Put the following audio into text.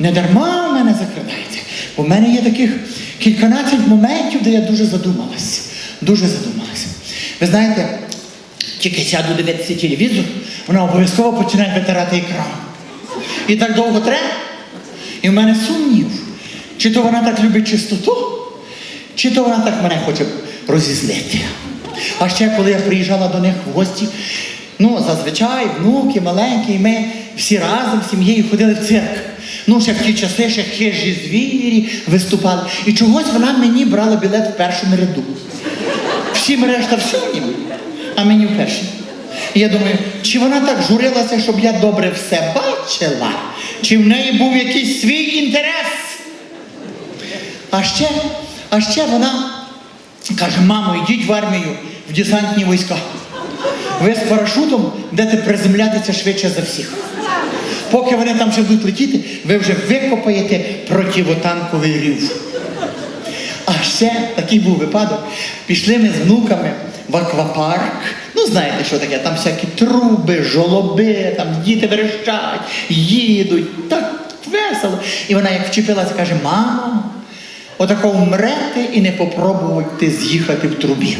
не дарма в мене закрадається. У мене є таких кільканадцять моментів, де я дуже задумалась. Дуже задумалась. Ви знаєте, тільки сяду дивитися телевізор, вона обов'язково починає витирати екран. І так довго треба. І в мене сумнів, чи то вона так любить чистоту, чи то вона так мене хоче розізлити. А ще коли я приїжджала до них в гості, ну, зазвичай внуки маленькі, і ми всі разом з сім'єю ходили в цирк. Ну, ще в ті часи ще хижі звірі виступали. І чогось вона мені брала білет в першому ряду. Всім решта в синім, а мені в першому. І я думаю, чи вона так журилася, щоб я добре все бачила, чи в неї був якийсь свій інтерес? А ще, а ще вона каже, мамо, йдіть в армію, в десантні війська. Ви з парашутом будете приземлятися швидше за всіх. Поки вони там ще будуть летіти, ви вже викопаєте противотанковий рів. А ще такий був випадок. Пішли ми з внуками в аквапарк. Ну, знаєте, що таке? Там всякі труби, жолоби, там діти верещать, їдуть, так весело. І вона як вчепилася, каже, мамо, отако вмрете і не попробуйте з'їхати в трубі.